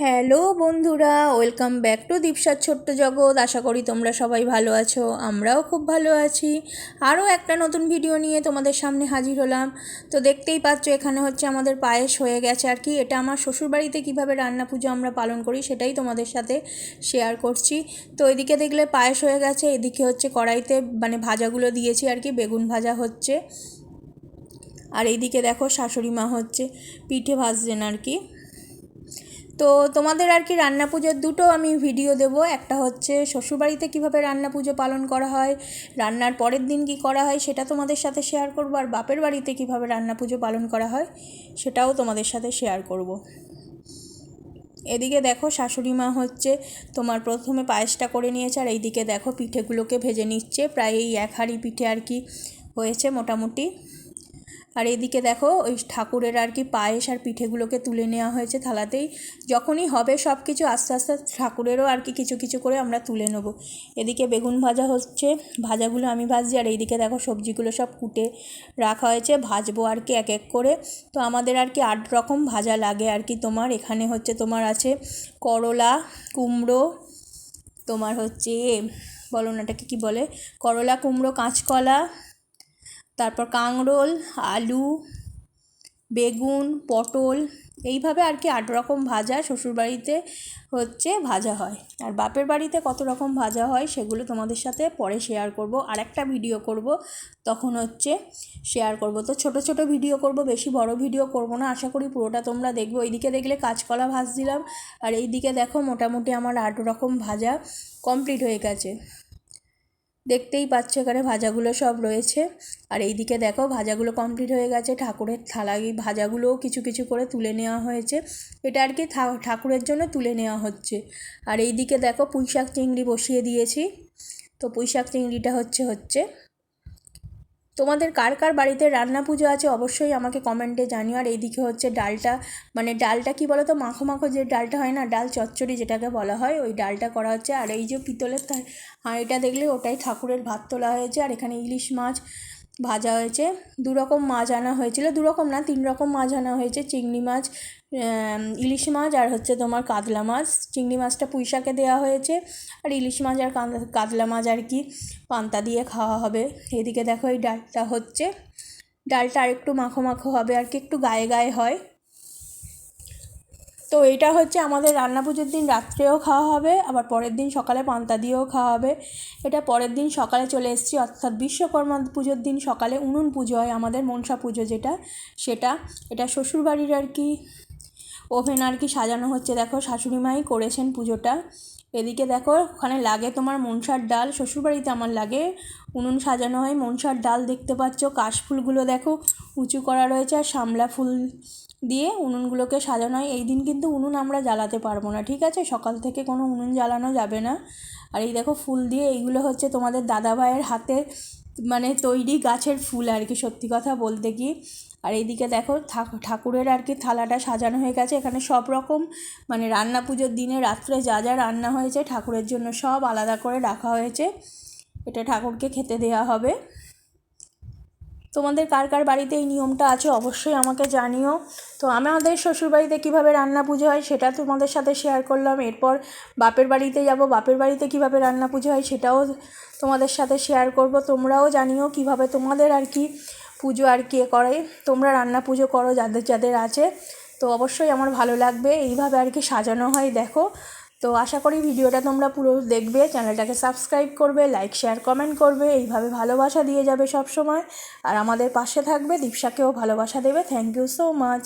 Hello বন্ধুরা, welcome back to দীপসার ছোট্ট জগৎ। আশা করি তোমরা সবাই ভালো আছো, আমরাও খুব ভালো আছি। আরও একটা নতুন ভিডিও নিয়ে তোমাদের সামনে হাজির হলাম। তো দেখতেই পাচ্ছ, এখানে হচ্ছে আমাদের পায়েস হয়ে গেছে আর কি। এটা আমার শ্বশুরবাড়িতে কীভাবে রান্না পুজো আমরা পালন করি সেটাই তোমাদের সাথে শেয়ার করছি। তো এদিকে দেখলে পায়েস হয়ে গেছে, এদিকে হচ্ছে কড়াইতে মানে ভাজাগুলো দিয়েছি আর কি, বেগুন ভাজা হচ্ছে। আর এইদিকে দেখো শাশুড়ি মা হচ্ছে পিঠে ভাজছেন আর কি। তো তোমাদের আর কি রান্না পুজোর দুটো আমি ভিডিও দেব। একটা হচ্ছে শ্বশুরবাড়িতে কীভাবে রান্না পুজো পালন করা হয়, রান্নার পরের দিন কি করা হয় সেটা তোমাদের সাথে শেয়ার করব, আর বাপের বাড়িতে কীভাবে রান্না পুজো পালন করা হয় সেটাও তোমাদের সাথে শেয়ার করব। এদিকে দেখো শাশুড়ি মা হচ্ছে তোমার প্রথমে পায়েসটা করে নিয়েছে, আর এইদিকে দেখো পিঠেগুলোকে ভেজে নিচ্ছে। প্রায় এই এক হাঁড়ি পিঠে আর কি হয়েছে মোটামুটি। আর এদিকে দেখো, ওই ঠাকুরের আর কি পায়েস আর পিঠেগুলোকে তুলে নেওয়া হয়েছে থালাতেই। যখনই হবে সব কিছু আস্তে আস্তে ঠাকুরেরও আর কি কিছু কিছু করে আমরা তুলে নেব। এদিকে বেগুন ভাজা হচ্ছে, ভাজাগুলো আমি ভাজছি। আর এইদিকে দেখো সবজিগুলো সব কুটে রাখা হয়েছে, ভাজবো আর কি এক এক করে। তো আমাদের আর কি আট রকম ভাজা লাগে আর কি তোমার। এখানে হচ্ছে তোমার আছে করলা, কুমড়ো, তোমার হচ্ছে বলো না এটাকে কী বলে? করলা, কুমড়ো, কাঁচকলা তারপর কাঁকরোল, আলু, বেগুন, পটল এইভাবে আর কি আট রকম ভাজা শ্বশুরবাড়িতে হচ্ছে ভাজা হয়। আর বাপের বাড়িতে কত রকম ভাজা হয় সেগুলো তোমাদের সাথে পরে শেয়ার করব। আর একটা ভিডিও করব, তখন হচ্ছে শেয়ার করব। তো ছোট ছোট ভিডিও করব, বেশি বড় ভিডিও করব না। আশা করি পুরোটা তোমরা দেখবে। ওইদিকে দেখলে কাঁচকলা ভাজ দিলাম আর এইদিকে দেখো মোটামুটি আমার আট রকম ভাজা কমপ্লিট হয়ে গেছে। দেখতেই পাচ্ছ এখানে ভাজাগুলো সব রয়েছে। আর এইদিকে দেখো ভাজাগুলো কমপ্লিট হয়ে গেছে। ঠাকুরের থালা ভাজাগুলোও কিছু কিছু করে তুলে নেওয়া হয়েছে। এটা আর কি ঠাকুরের জন্য তুলে নেওয়া হচ্ছে। আর এইদিকে দেখো পুঁইশাক চিংড়ি বসিয়ে দিয়েছি। তো পুঁইশাক চিংড়িটা হচ্ছে হচ্ছে। তোমাদের কার কার বাড়িতে রান্না পুজো আছে অবশ্যই আমাকে কমেন্টে জানিও। আর এইদিকে হচ্ছে ডালটা মানে ডালটা কি বলো তো মাখো মাখো যে ডালটা হয় না, ডাল চচ্চড়ি যেটাকে বলা হয়, ওই ডালটা করা হচ্ছে। আর এই যে পিতলের হাঁড়িটা দেখলে ওটাই ঠাকুরের ভাত তোলা হয়েছে। আর এখানে ইলিশ মাছ ভাজা হয়েছে। দু রকম মাছ আনা হয়েছিল। দু রকম না, তিন রকম মাছ আনা হয়েছে। চিংড়ি মাছ ইলিশ মাছ আর হচ্ছে তোমার কাতলা মাছ। চিংড়ি মাছটা পুঁইশাকে দেওয়া হয়েছে। আর ইলিশ মাছ আর কাতলা মাছ আর কি পান্তা দিয়ে খাওয়া হবে। এদিকে দেখো এই ডালটা হচ্ছে। ডালটা আর একটু মাখো মাখো হবে আর কি, একটু গায়ে গায়ে হয়। তো এটা হচ্ছে আমাদের রান্না পুজোর দিন রাত্রেও খাওয়া হবে, আবার পরের দিন সকালে পান্তা দিয়েও খাওয়া হবে। এটা পরের দিন সকালে চলে এসেছি, অর্থাৎ বিশ্বকর্মা পুজোর দিন সকালে উনুন পুজো হয়, আমাদের মনসা পুজো যেটা, সেটা। এটা শ্বশুরবাড়ির আর কি ওভেন আর কি সাজানো হচ্ছে। দেখো শাশুড়ি মাই করেছেন পুজোটা। এদিকে দেখো, ওখানে লাগে তোমার মনসার ডাল। শ্বশুরবাড়িতে আমার লাগে। উনুন সাজানো হয়, মনসার ডাল দেখতে পাচ্ছ। কাশফুলগুলো দেখো, উঁচু করা রয়েছে আর শামলা ফুল দিয়ে উনুনগুলোকে সাজানো হয়। এই দিন কিন্তু উনুন আমরা জ্বালাতে পারব না, ঠিক আছে? সকাল থেকে কোনো উনুন জ্বালানো যাবে না। আর এই দেখো, ফুল দিয়ে এইগুলো হচ্ছে তোমাদের দাদা ভাইয়ের হাতে মানে তৈরি গাছের ফুল আর কি, সত্যি কথা বলতে কি আর এইদিকে দেখো ঠাকুরের আর কি থালাটা সাজানো হয়ে গেছে। এখানে সব রকম মানে রান্না পুজোর দিনে রাত্রে যা যা রান্না হয়েছে ঠাকুরের জন্য সব আলাদা করে রাখা হয়েছে। এটা ঠাকুরকে খেতে দেওয়া হবে। তোমাদের কার কার বাড়িতে এই নিয়মটা আছে অবশ্যই আমাকে জানিও। তো আমাদের শ্বশুরবাড়িতে কীভাবে রান্না পুজো হয় সেটা তোমাদের সাথে শেয়ার করলাম। এরপর বাপের বাড়িতে যাব, বাপের বাড়িতে কীভাবে রান্না পুজো হয় সেটাও তোমাদের সাথে শেয়ার করব। তোমরাও জানিও কীভাবে তোমাদের আর কি পুজো আর কি করে। তোমরা রান্না পুজো করো যাদের যাদের আছে। তো অবশ্যই আমার ভালো লাগবে। এইভাবে আর কি সাজানো হয়, দেখো। তো আশা করি ভিডিওটা তোমরা পুরো দেখবে, চ্যানেলটাকে সাবস্ক্রাইব করবে লাইক শেয়ার কমেন্ট করবে, এইভাবে ভালোবাসা দিয়ে যাবে সব সময় আর আমাদের পাশে থাকবে দীপসাকেও ভালোবাসা দেবে। Thank you so much